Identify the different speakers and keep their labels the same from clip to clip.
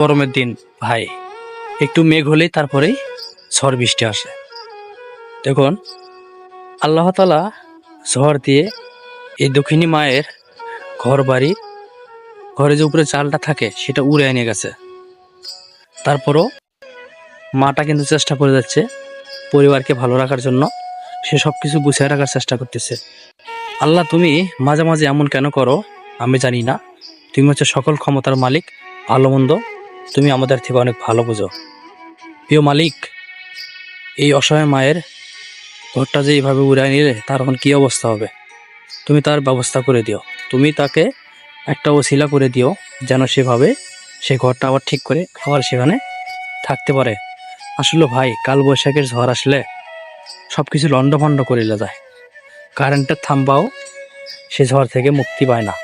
Speaker 1: গরমের দিন, ভাই। একটু মেঘ হলেই তারপরেই ঝড় বৃষ্টি আসে। দেখুন, আল্লাহ তালা ঝড় দিয়ে এই দক্ষিণী মায়ের ঘর বাড়ি ঘরে যে উপরে চালটা থাকে, সেটা উড়ে এনে গেছে। তারপরও মাটা কিন্তু চেষ্টা করে যাচ্ছে পরিবারকে ভালো রাখার জন্য। সে সব কিছু গুছিয়ে রাখার চেষ্টা করতেছে। আল্লাহ, তুমি মাঝে মাঝে এমন কেন করো? আমি জানি না। তুমি হচ্ছে সকল ক্ষমতার মালিক ভালো মন্দ তুমি আমাদের থেকে অনেক ভালো বুঝো। প্রিয় মালিক, এই অসহায় মায়ের ঘরটা যে এইভাবে উড়ায় নিলে তার এখন কী অবস্থা হবে? তুমি তার ব্যবস্থা করে দিও। তুমি তাকে একটা ওসিলা করে দিও যেন সেভাবে সে ঘরটা আবার ঠিক করে আবার সেখানে থাকতে পারে। আসলে ভাই, কাল বৈশাখের ঝড় আসলে সব কিছু লণ্ডভণ্ড করিলে যায়। কারেন্টের থাম্বাও সে ঝড় থেকে মুক্তি পায় না।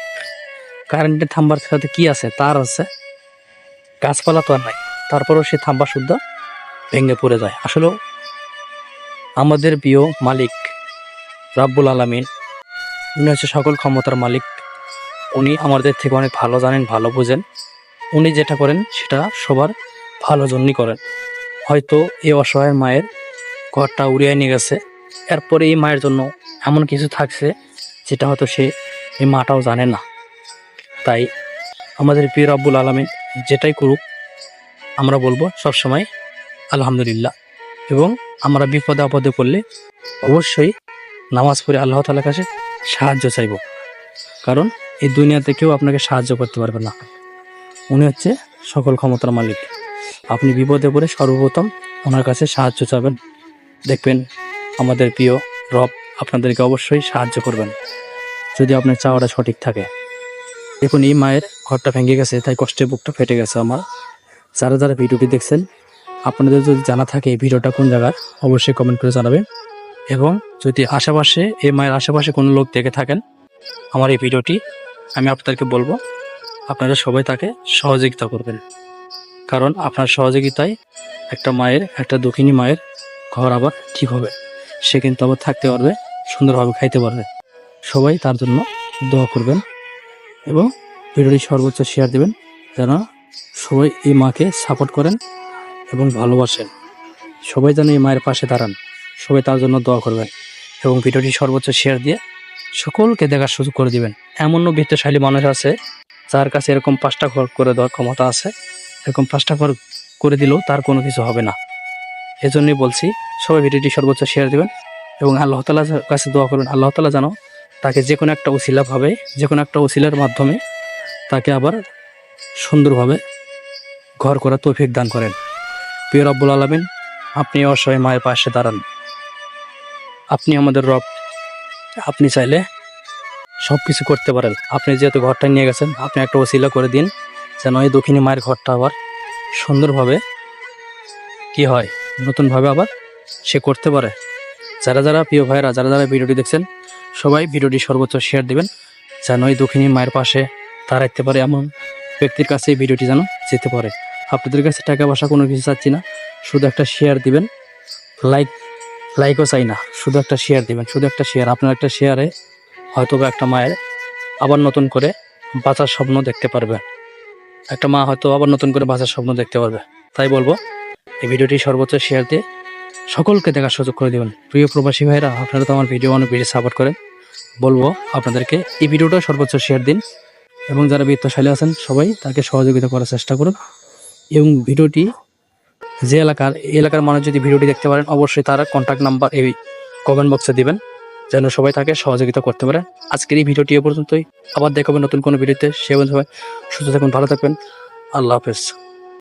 Speaker 1: কারেন্টের থাম্বার সাথে কি আছে? তার আছে গাছপালা তো আর নাই। তারপরেও সে থাম্বা শুদ্ধ ভেঙে পড়ে যায়। আসলেও আমাদের প্রিয় মালিক রাব্বুল আলামিন, উনি হচ্ছে সকল ক্ষমতার মালিক। উনি আমাদের থেকে অনেক ভালো জানেন, ভালো বোঝেন। উনি যেটা করেন, সেটা সবার ভালো জন্যই করেন। হয়তো এই অসহায় মায়ের ঘরটা উড়িয়ে নিয়ে গেছে। এরপরে এই মায়ের জন্য এমন কিছু থাকছে, যেটা হয়তো সে এই মাটাও জানে না। তাই আমাদের প্রিয় রাব্বুল আলমিন যেটাই করুক, আমরা বলব সবসময় আলহামদুলিল্লাহ। এবং আমরা বিপদে আপদে পড়লে অবশ্যই নামাজ পড়ে আল্লাহ তালার কাছে সাহায্য চাইব। কারণ এই দুনিয়াতে কেউ আপনাকে সাহায্য করতে পারবে না। উনি হচ্ছে সকল ক্ষমতার মালিক। আপনি বিপদে পড়ে সর্বপ্রথম ওনার কাছে সাহায্য চাবেন। দেখবেন আমাদের প্রিয় রব আপনাদেরকে অবশ্যই সাহায্য করবেন। যদি আপনার চাওয়াটা সঠিক থাকে। দেখুন এই মায়ের ঘরটা ভেঙে গেছে, তাই কষ্টে বুকটা ফেটে গেছে আমার। যারা যারা ভিডিওটি দেখছেন, আপনাদের যদি জানা থাকে এই ভিডিওটা কোন জায়গার, অবশ্যই কমেন্ট করে জানাবেন। এবং যদি আশেপাশে, এই মায়ের আশেপাশে কোনো লোক দেখে থাকেন, আমার এই ভিডিওটি আমি আপনাদেরকে বলব, আপনারা সবাই তাকে সহযোগিতা করবেন। কারণ আপনার সহযোগিতায় একটা মায়ের, একটা দক্ষিণী মায়ের ঘর আবার ঠিক হবে। সে কিন্তু আবার থাকতে পারবে, সুন্দরভাবে খাইতে পারবে। সবাই তার জন্য দোয়া করবেন। এবং ভিডিওটি সর্বোচ্চ শেয়ার দেবেন যেন সবাই এই মাকে সাপোর্ট করেন এবং ভালোবাসেন। সবাই যেন এই মায়ের পাশে দাঁড়ান। সবাই তার জন্য দোয়া করবেন এবং ভিডিওটি সর্বোচ্চ শেয়ার দিয়ে সকলকে দেখার সুযোগ করে দিবেন। এমনও বৃত্তশালী মানুষ আছে যার কাছে এরকম পাঁচটা ঘর করে দেওয়ার ক্ষমতা আছে। এরকম পাঁচটা ঘর করে দিলেও তার কোনো কিছু হবে না। এজন্যই বলছি, সবাই ভিডিওটি সর্বোচ্চ শেয়ার দিবেন এবং আল্লাহ তালার কাছে দোয়া করবেন। আল্লাহ তালা যেন তাকে যে কোনো একটা উসিলা ভাবে, যে কোনো একটা উসিলার মাধ্যমে তাকে আবার সুন্দরভাবে ঘর করা তৌফিক দান করেন। প্রিয় রব্বুল আলমিন, আপনি অসহায় মায়ের পাশে দাঁড়ান। আপনি আমাদের রব, আপনি চাইলে সব কিছু করতে পারেন। আপনি যেহেতু ঘরটা নিয়ে গেছেন, আপনি একটা ওসিলা করে দিন, যেন এই দক্ষিণী মায়ের ঘরটা আবার সুন্দরভাবে কি হয়, নতুনভাবে আবার সে করতে পারে। যারা যারা প্রিয় ভাইয়েরা, যারা যারা ভিডিওটি দেখছেন সবাই ভিডিওটি সর্বোচ্চ শেয়ার দিবেন, যেন এই দক্ষিণী মায়ের পাশে দাঁড়াইতে পারে এমন ব্যক্তির কাছে এই ভিডিওটি যেন যেতে পারে। আপনাদের কাছে টাকা পয়সা কোনো কিছু চাচ্ছি না, শুধু একটা শেয়ার দিবেন। লাইক লাইকও চাই না, শুধু একটা শেয়ার দিবেন, শুধু একটা শেয়ার আপনার একটা শেয়ারে হয়তো বা একটা মায়ের আবার নতুন করে বাঁচার স্বপ্ন দেখতে পারবে একটা মা হয়তো আবার নতুন করে বাঁচার স্বপ্ন দেখতে পারবে। তাই বলব, এই ভিডিওটি সর্বোচ্চ শেয়ার দিয়ে সকলকে দেখার সুযোগ করে দেবেন। প্রিয় প্রবাসী ভাইরা আপনারা তো আমার ভিডিও অনেক বেশি সাপোর্ট করেন। বলব আপনাদেরকে, এই ভিডিওটা সর্বোচ্চ শেয়ার দিন এবং যারা বৃত্তশালী আছেন সবাই তাকে সহযোগিতা করার চেষ্টা করুন এবং ভিডিওটি যে এলাকার এলাকার মানুষ যদি ভিডিওটি দেখতে পারেন, অবশ্যই তারা কন্ট্যাক্ট নাম্বার এই কমেন্ট বক্সে দিবেন, যেন সবাই তাকে সহযোগিতা করতে পারে। আজকের এই ভিডিওটি এ পর্যন্তই। আবার দেখাবেন নতুন কোনো ভিডিওতে। সে সবাই সুস্থ থাকুন, ভালো থাকবেন। আল্লাহ হাফেজ।